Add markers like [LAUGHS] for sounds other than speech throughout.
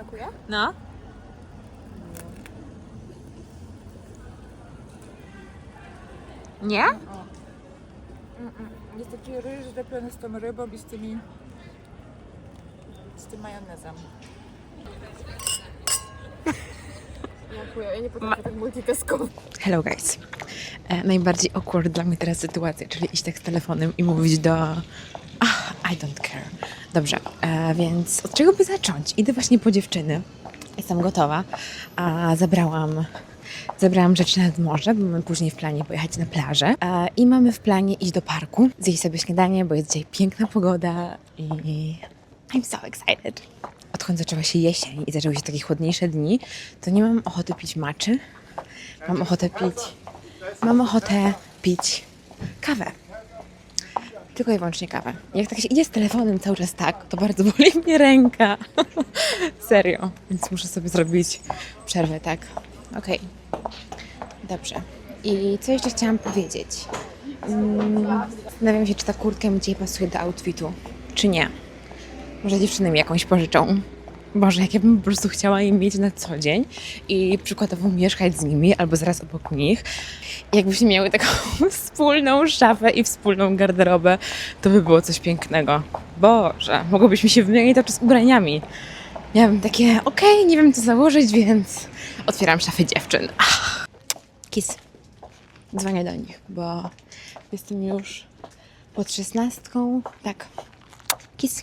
smakuje? No. Nie? Jest taki ryż zlepiony z tą rybą i z tymi... z tym majonezem. [LAUGHS] Ja nie potrafię tak multitaskować. Hello guys. E, najbardziej awkward dla mnie teraz sytuacja, czyli iść tak z telefonem i mówić do... Ach, I don't care. Dobrze, e, więc od czego by zacząć? Idę właśnie po dziewczyny. Jestem gotowa. A zabrałam... Zabrałam rzeczy nad morze, bo mamy później w planie pojechać na plażę. E, I mamy w planie iść do parku, zjeść sobie śniadanie, bo jest dzisiaj piękna pogoda i I'm so excited. Odkąd zaczęła się jesień i zaczęły się takie chłodniejsze dni, to nie mam ochoty pić maczy. Mam ochotę pić. Mam ochotę pić kawę. Tylko i wyłącznie kawę. Jak tak się idzie z telefonem cały czas tak, to bardzo boli mnie ręka. [LAUGHS] Serio. Więc muszę sobie zrobić przerwę, tak? Okej. Dobrze. I co jeszcze chciałam powiedzieć? Mm, Zastanawiam się, czy ta kurtka mi dzisiaj pasuje do outfitu, czy nie. Może dziewczyny mi jakąś pożyczą. Boże, jak ja bym po prostu chciała je mieć na co dzień i przykładowo mieszkać z nimi albo zaraz obok nich. Jakbyśmy miały taką [LAUGHS] wspólną szafę i wspólną garderobę, to by było coś pięknego. Boże, mogłybyśmy się wymienić cały czas ubraniami. Miałabym takie, okej, nie wiem co założyć, więc otwieram szafę dziewczyn. Ach. Kiss. Dzwonię do nich, bo jestem już pod szesnastką. Tak. Kiss.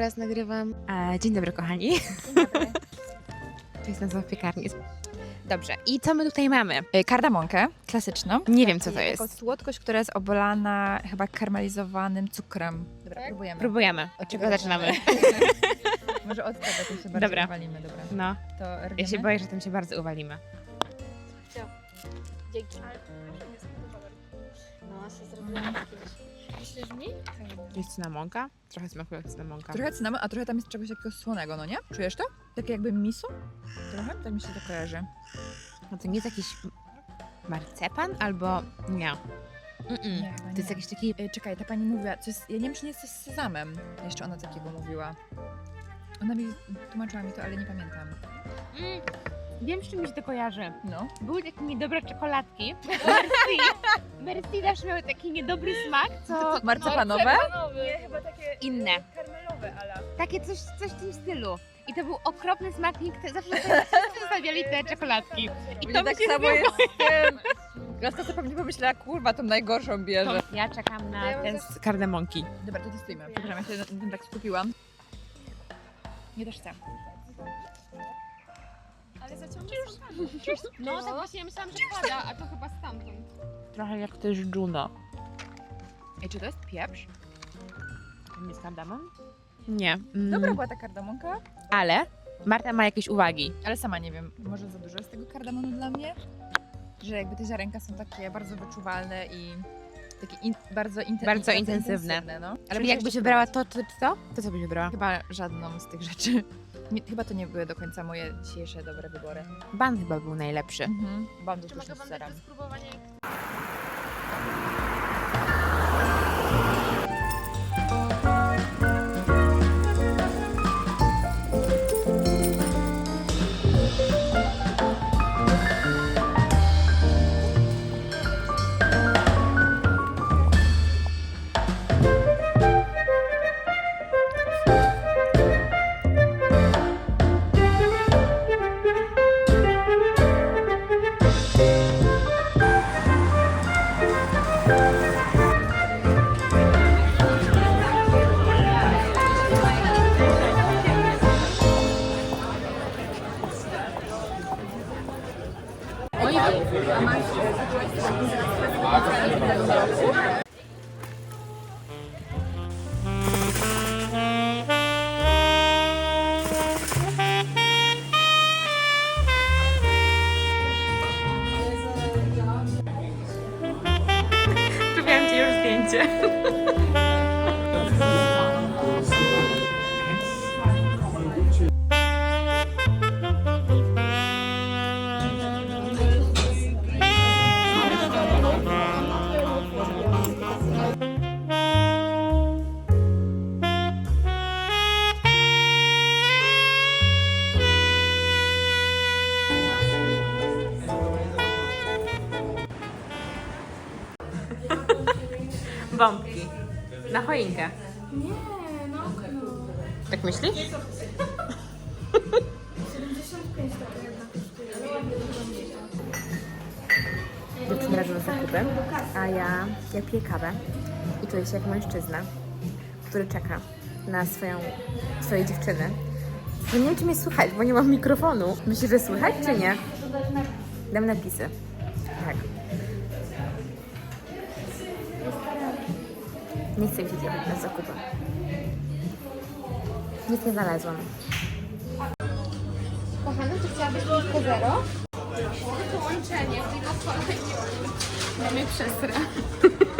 teraz nagrywam. E, dzień dobry, kochani. [LAUGHS] To jest nazwa piekarni. Dobrze, i co my tutaj mamy? E, Kardamonkę klasyczną. Nie wiem, co to Jako jest. słodkość, która jest obolana chyba karmelizowanym cukrem. Dobra, próbujemy. Próbujemy. Od czego zaczynamy? [LAUGHS] Może od tego, to się bardziej Dobra. walimy, dobra. No, To ja się boję, że tym się bardzo uwalimy. Dzięki. No, się zrobiłam Myślisz mi? Jest cynamonka? Trochę smakuje jak cynamonka. Trochę cynamon, a trochę tam jest czegoś takiego słonego, no nie? Czujesz to? Takie jakby miso? Trochę? Tak mi się to kojarzy. No to nie jest jakiś marcepan albo... Nie. Mm-mm. Nie, chyba To jest nie. jakiś taki... E, Czekaj, ta pani mówiła, coś, ja nie wiem, czy nie jest coś z sezamem. Jeszcze ona takiego mówiła. Ona mi tłumaczyła mi to, ale nie pamiętam. Mm, wiem, z czym mi się to kojarzy. No. Były takie niedobre czekoladki. Merci. Merci też miały taki niedobry smak, co Marcepanowe? Nie, chyba takie inne. karmelowe, ale. Takie coś, coś w tym stylu. I to był okropny smak, nikt zawsze zostawiali te czekoladki. I to mi tak się samo jest z tym. Laska sobie pewnie pomyślała, kurwa, tą najgorszą bierze. Ja czekam na Ja ten z Kardemonki. Dobra, to testujmy. Przepraszam, ja się na tym tak skupiłam. Nie też chcę. Ale zaciągnie No tak właśnie ja myślałam, że pada, a to chyba stamtąd. Trochę jak też Juno. Ej, czy to jest pieprz? To nie jest kardamon? Nie. Mm, Dobra była ta kardamonka, Ale Marta ma jakieś uwagi. ale sama nie wiem, może za dużo jest tego kardamonu dla mnie? Że jakby te ziarenka są takie bardzo wyczuwalne i takie in, bardzo, inten- Bardzo intensywne. no. Ale muszę jakbyś wybrała spróbować. to, czy to? To co byś wybrała? Chyba żadną z tych rzeczy. Nie, chyba to nie były do końca moje dzisiejsze dobre wybory. Ban chyba był najlepszy. Mhm. Bandu Czy mogę z wam dać serem. do spróbowania? [LAUGHS] ci choinkę. Nie, no. Tak myślisz? 75 taka jedna Dziewczyny razem zakupy, a ja, ja piję kawę i czuję się jak mężczyzna, który czeka na swoją, swojej dziewczyny. No nie wiem, czy mnie słychać, bo nie mam mikrofonu. Myślisz, że słychać, czy nie? Dam napisy. Nie chcę mi się jechać na zakupy. Nic nie znalazłam. Kochana, czy chciałabyś piwko zero? Połączenie, tylko w kolejce. Mamy przesra. [LAUGHS]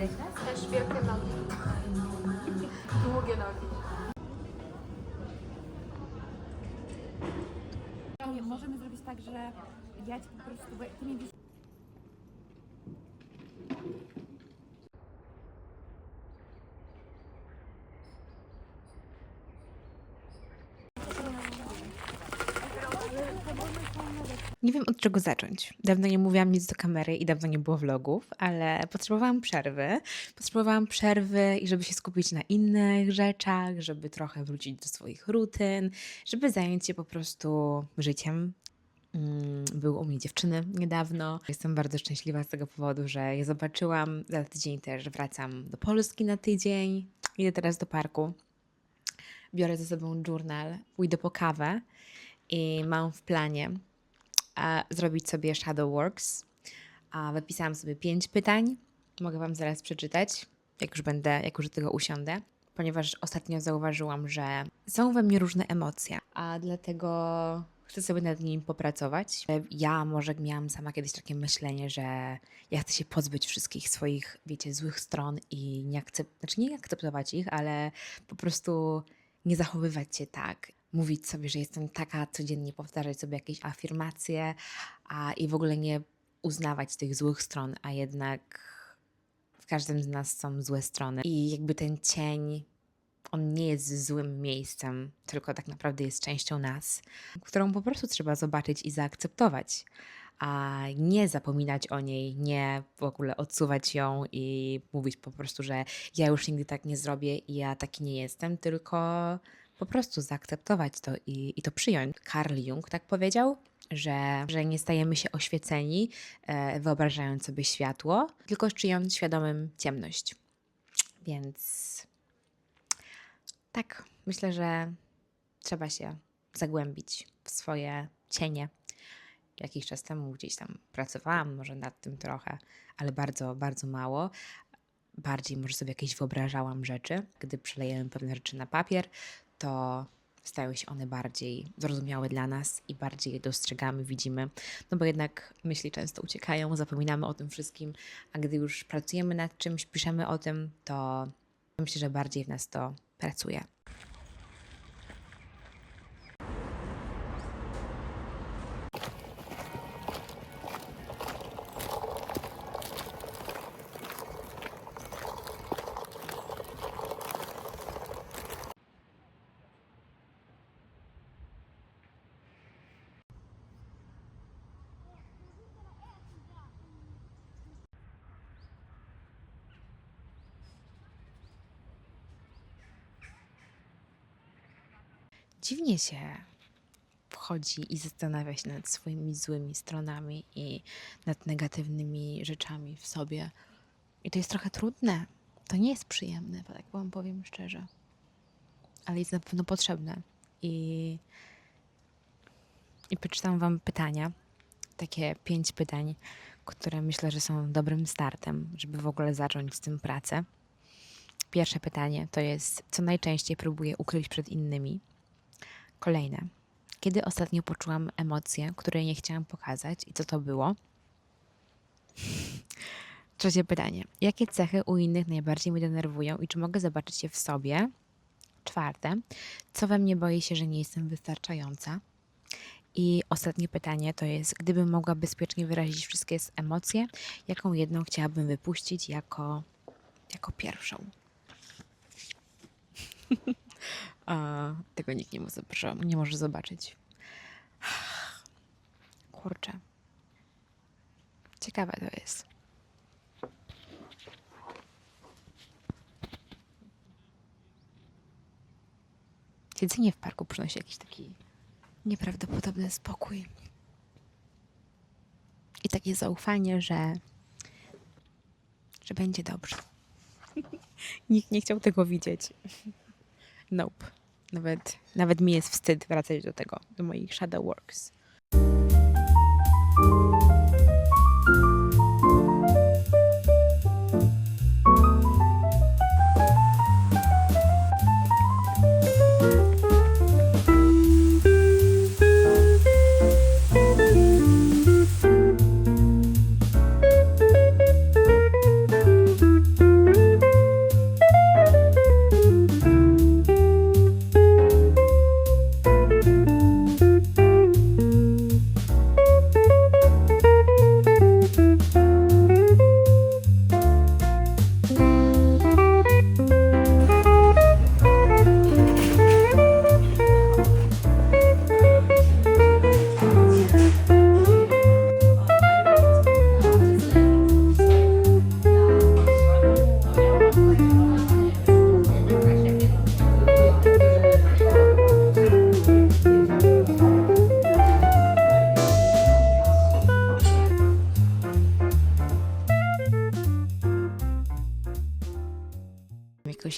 Teraz? Też wielkie nogi. długie nogi. Możemy zrobić tak, że ja ci po prostu, bo ty mi Nie wiem od czego zacząć. Dawno nie mówiłam nic do kamery i dawno nie było vlogów, ale potrzebowałam przerwy. Potrzebowałam przerwy i żeby się skupić na innych rzeczach, żeby trochę wrócić do swoich rutyn, żeby zająć się po prostu życiem. Mm, Były u mnie dziewczyny niedawno. Jestem bardzo szczęśliwa z tego powodu, że je zobaczyłam. Za tydzień też wracam do Polski na tydzień. Idę teraz do parku. Biorę ze sobą journal, pójdę po kawę i mam w planie zrobić sobie Shadow Works. Wypisałam sobie pięć pytań. Mogę Wam zaraz przeczytać, jak już będę, jak już do tego usiądę, ponieważ ostatnio zauważyłam, że są we mnie różne emocje, a dlatego chcę sobie nad nimi popracować. Ja może miałam sama kiedyś takie myślenie, że ja chcę się pozbyć wszystkich swoich, wiecie, złych stron i nie akcept, znaczy nie akceptować ich, ale po prostu nie zachowywać się tak. Mówić sobie, że jestem taka, codziennie powtarzać sobie jakieś afirmacje, a i w ogóle nie uznawać tych złych stron, a jednak w każdym z nas są złe strony. I jakby ten cień, on nie jest złym miejscem, tylko tak naprawdę jest częścią nas, którą po prostu trzeba zobaczyć i zaakceptować. A nie zapominać o niej, nie w ogóle odsuwać ją i mówić po prostu, że ja już nigdy tak nie zrobię i ja taki nie jestem, tylko po prostu zaakceptować to i, i to przyjąć. Carl Jung tak powiedział, że, że nie stajemy się oświeceni, e, wyobrażając sobie światło, tylko czyjąc świadomym ciemność. Więc tak, myślę, że trzeba się zagłębić w swoje cienie. Jakiś czas temu gdzieś tam pracowałam, może nad tym trochę, ale bardzo, bardzo mało. Bardziej może sobie jakieś wyobrażałam rzeczy. Gdy przelejemy pewne rzeczy na papier, to stają się one bardziej zrozumiałe dla nas i bardziej je dostrzegamy, widzimy. No bo jednak myśli często uciekają, zapominamy o tym wszystkim, a gdy już pracujemy nad czymś, piszemy o tym, to myślę, że bardziej w nas to pracuje. Dziwnie się wchodzi i zastanawia się nad swoimi złymi stronami i nad negatywnymi rzeczami w sobie. I to jest trochę trudne. To nie jest przyjemne, tak wam powiem szczerze. Ale jest na pewno potrzebne. I, i przeczytam wam pytania. Takie pięć pytań, które myślę, że są dobrym startem, żeby w ogóle zacząć z tym pracę. Pierwsze pytanie to jest, co najczęściej próbuję ukryć przed innymi. Kolejne. Kiedy ostatnio poczułam emocje, które nie chciałam pokazać i co to było? [LAUGHS] Trzecie pytanie. Jakie cechy u innych najbardziej mnie denerwują i czy mogę zobaczyć je w sobie? Czwarte. Co we mnie boi się, że nie jestem wystarczająca? I ostatnie pytanie to jest, gdybym mogła bezpiecznie wyrazić wszystkie emocje, jaką jedną chciałabym wypuścić jako, jako pierwszą? [LAUGHS] A tego nikt nie może, nie może zobaczyć. [SIGHS] Kurczę. Ciekawe to jest. Siedzenie w parku przynosi jakiś taki nieprawdopodobny spokój. I takie zaufanie, że, że będzie dobrze. [LAUGHS] Nikt nie chciał tego widzieć. [LAUGHS] Nope. Nawet, nawet mi jest wstyd wracać do tego, do moich shadow works.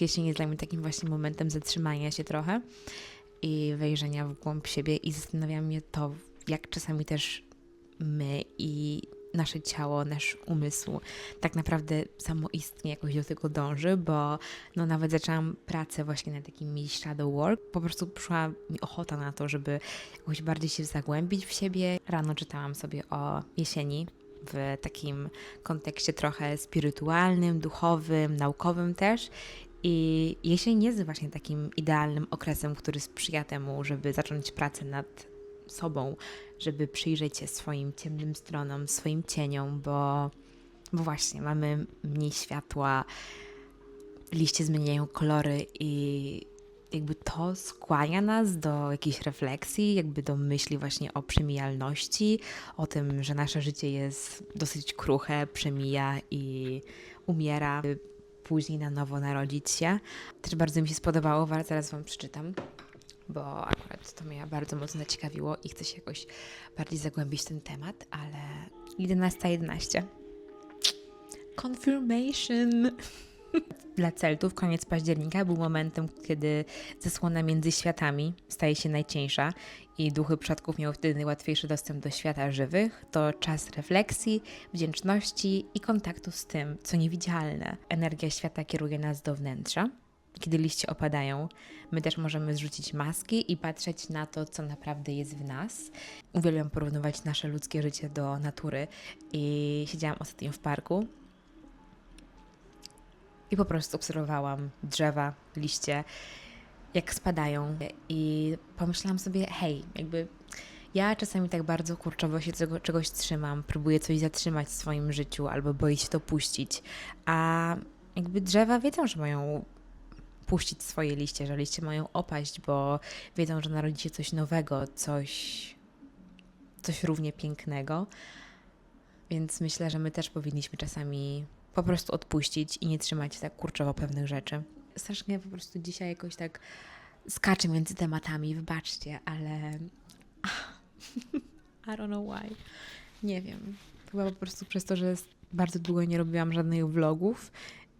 Jesień jest dla mnie takim właśnie momentem zatrzymania się trochę i wejrzenia w głąb siebie i zastanawia mnie to, jak czasami też my i nasze ciało, nasz umysł tak naprawdę samoistnie jakoś do tego dąży, bo no nawet zaczęłam pracę właśnie nad takim shadow work. Po prostu przyszła mi ochota na to, żeby jakoś bardziej się zagłębić w siebie. Rano czytałam sobie o jesieni w takim kontekście trochę spirytualnym, duchowym, naukowym też. I jesień jest właśnie takim idealnym okresem, który sprzyja temu, żeby zacząć pracę nad sobą, żeby przyjrzeć się swoim ciemnym stronom, swoim cieniom, bo, bo właśnie mamy mniej światła, liście zmieniają kolory i jakby to skłania nas do jakiejś refleksji, jakby do myśli właśnie o przemijalności, o tym, że nasze życie jest dosyć kruche, przemija i umiera, później na nowo narodzić się. Też bardzo mi się spodobało, zaraz Wam przeczytam, bo akurat to mnie bardzo mocno zaciekawiło i chcę się jakoś bardziej zagłębić w ten temat, ale 11.11. Confirmation! [LAUGHS] Dla Celtów koniec października był momentem, kiedy zasłona między światami staje się najcieńsza i duchy przodków miały wtedy najłatwiejszy dostęp do świata żywych. To czas refleksji, wdzięczności i kontaktu z tym, co niewidzialne. Energia świata kieruje nas do wnętrza. Kiedy liście opadają, my też możemy zrzucić maski i patrzeć na to, co naprawdę jest w nas. Uwielbiam porównywać nasze ludzkie życie do natury i siedziałam ostatnio w parku i po prostu obserwowałam drzewa, liście, jak spadają i pomyślałam sobie, hej, jakby ja czasami tak bardzo kurczowo się tego, czegoś trzymam, próbuję coś zatrzymać w swoim życiu albo boję się to puścić, a jakby drzewa wiedzą, że mają puścić swoje liście, że liście mają opaść, bo wiedzą, że narodzi się coś nowego, coś, coś równie pięknego. Więc myślę, że my też powinniśmy czasami po prostu odpuścić i nie trzymać tak kurczowo pewnych rzeczy. Strasznie po prostu dzisiaj jakoś tak skaczę między tematami, wybaczcie, ale [LAUGHS] I don't know why. Nie wiem. Chyba po prostu przez to, że bardzo długo nie robiłam żadnych vlogów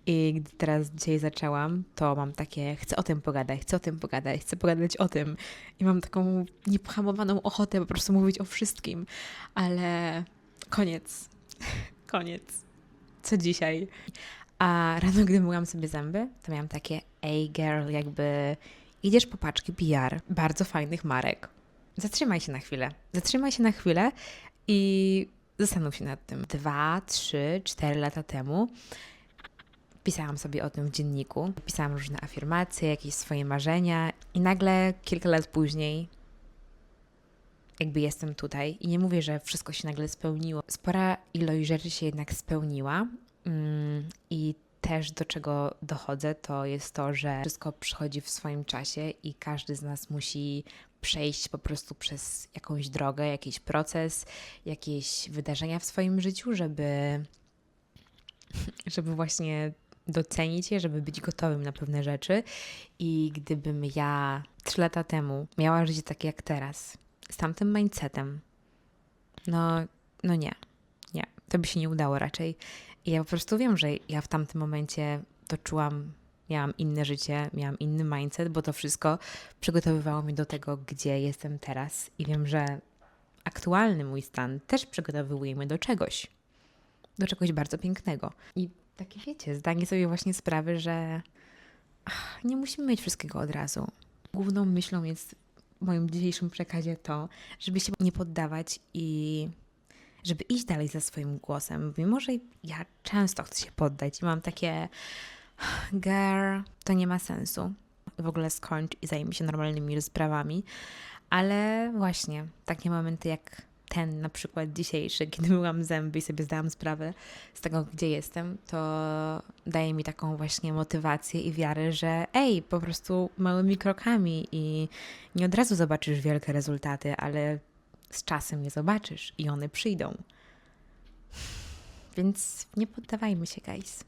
i gdy teraz dzisiaj zaczęłam, to mam takie, chcę o tym pogadać, chcę o tym pogadać, chcę pogadać o tym. I mam taką niepohamowaną ochotę po prostu mówić o wszystkim, ale koniec. [LAUGHS] Koniec. Co dzisiaj? A rano, gdy myłam sobie zęby, to miałam takie, ej girl, jakby idziesz po paczki PR bardzo fajnych marek. Zatrzymaj się na chwilę. Zatrzymaj się na chwilę i zastanów się nad tym. Dwa, trzy, cztery lata temu pisałam sobie o tym w dzienniku. Pisałam różne afirmacje, jakieś swoje marzenia i nagle kilka lat później jakby jestem tutaj i nie mówię, że wszystko się nagle spełniło. Spora ilość rzeczy się jednak spełniła mm, i też do czego dochodzę, to jest to, że wszystko przychodzi w swoim czasie i każdy z nas musi przejść po prostu przez jakąś drogę, jakiś proces, jakieś wydarzenia w swoim życiu, żeby, żeby właśnie docenić je, żeby być gotowym na pewne rzeczy. I gdybym ja trzy lata temu miała życie takie jak teraz, z tamtym mindsetem, no, no nie, nie, to by się nie udało raczej. I ja po prostu wiem, że ja w tamtym momencie to czułam, miałam inne życie, miałam inny mindset, bo to wszystko przygotowywało mnie do tego, gdzie jestem teraz. I wiem, że aktualny mój stan też przygotowuje mnie do czegoś, do czegoś bardzo pięknego. I takie wiecie, zdanie sobie właśnie sprawy, że ach, nie musimy mieć wszystkiego od razu. Główną myślą jest moim dzisiejszym przekazie to, żeby się nie poddawać i żeby iść dalej za swoim głosem, mimo że ja często chcę się poddać i mam takie girl, to nie ma sensu. W ogóle skończ i zajmij się normalnymi sprawami, ale właśnie takie momenty jak ten na przykład dzisiejszy, kiedy myłam zęby i sobie zdałam sprawę z tego, gdzie jestem, to daje mi taką właśnie motywację i wiarę, że ej, po prostu małymi krokami i nie od razu zobaczysz wielkie rezultaty, ale z czasem je zobaczysz i one przyjdą. Więc nie poddawajmy się, guys.